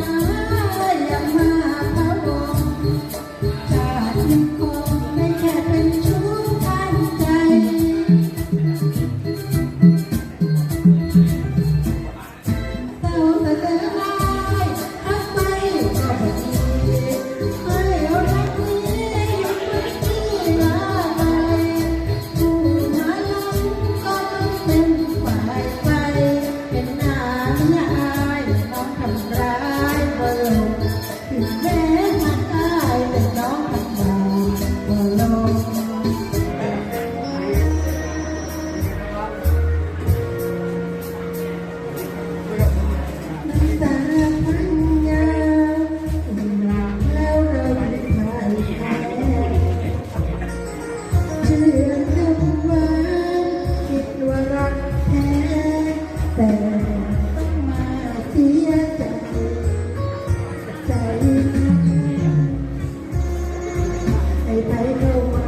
love. แต่ต้องมาเสียใจใจไอ้ใจเข้ามา